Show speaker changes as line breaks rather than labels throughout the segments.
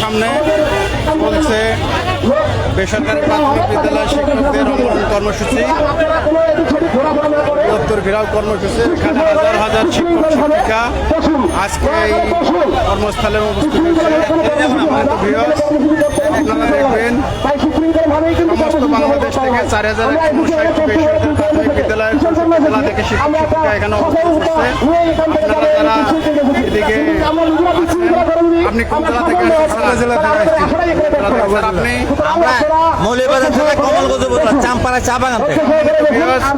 সামনে চলছে বেসরকারি প্রাথমিক বিদ্যালয় শিক্ষকদের অনশন কর্মসূচি। উত্তর ঘেরাও কর্মসূচি, এখানে হাজার হাজার শিক্ষক, শিক্ষিকা আজকে এই কর্মস্থলে উপস্থিত আপনারা দেখবেন সমস্ত বাংলাদেশ থেকে চার হাজার প্রাথমিক বিদ্যালয়ের জেলা থেকে শিক্ষক, শিক্ষিকা এখানে হচ্ছে আপনারা যারা এদিকে আপনি কোন জেলা থেকে আসছেন? জেলা থেকে আসছেন। আপনি?
মৌলিবাজার থেকে কমলগঞ্জ উপজেলা চাম্পাড়া চা বাগান থেকে।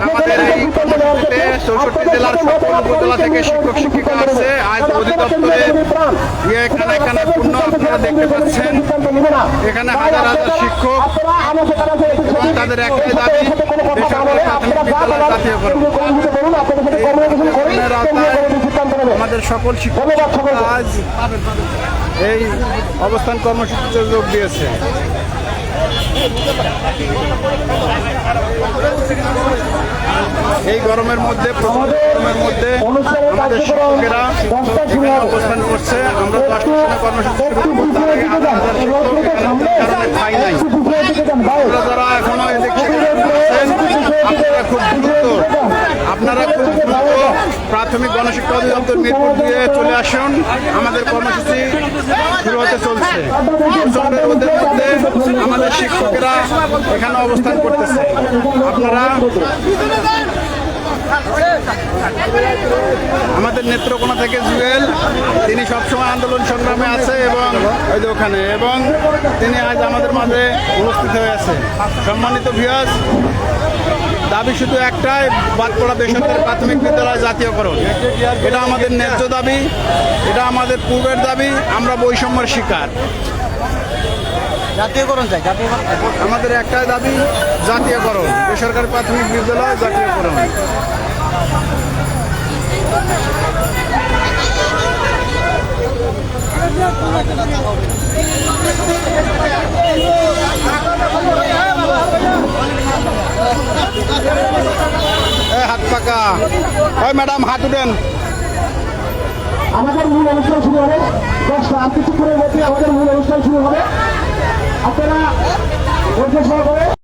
আমাদের এই চৌষট্টি জেলার সকল উপজেলা থেকে শিক্ষক শিক্ষিকা আছে। আজ অধিদপ্তরে ইয়ে এখানে এখানে পূর্ণ আপনারা দেখতে পাচ্ছেন। এখানে হাজার হাজার শিক্ষক। তাদের একটাই দাবি বেসরকারি প্রাথমিক বিদ্যালয় জাতীয়করণ আমাদের সকল শিক্ষক আজ এই অবস্থান কর্মসূচিতে যোগ দিয়েছে। এই গরমের মধ্যে গরমের মধ্যে আমাদের শিক্ষকেরা অবস্থান করছে। আমরা কর্মসূচি শুরু করব তার আগে হাজার হাজার শিক্ষক এখানে কোনো কারণে ঠাঁই নাই আপনারা যারা এখনও এদিকে আছেন, আপনারা খুব দ্রুত আপনারা খুব দ্রুত প্রাথমিক গণশিক্ষা অধিদপ্তর মিরপুর দিয়ে চলে আসুন। আমাদের কর্মসূচি শুরু হতে চলছে। মধ্যে আমাদের শিক্ষকেরা এখানে অবস্থান করতেছে। আপনারা আমাদের নেত্রকোনা থেকে জুয়েল, তিনি সবসময় আন্দোলন সংগ্রামে আছে এবং ওই ওখানে, এবং তিনি আজ আমাদের মাঝে উপস্থিত হয়ে আছে। সম্মানিত ভিয়াস দাবি শুধু একটাই বাদপড়া বেসরকারি প্রাথমিক বিদ্যালয় জাতীয়করণ। এটা আমাদের ন্যায্য দাবি এটা আমাদের পূর্বের দাবি আমরা বৈষম্যের শিকার।
জাতীয়করণ চাই জাতীয়করণ
আমাদের একটাই দাবি জাতীয়করণ বেসরকারি প্রাথমিক বিদ্যালয় জাতীয়করণ। এ, হাত পাকা। ওই ম্যাডাম, হাত উঠেন।
আমাদের মূল অনুষ্ঠান শুরু হবে। দশটা, আর কিছুক্ষণের মধ্যে আমাদের মূল অনুষ্ঠান শুরু হবে। আপনারা ধৈর্য সহকারে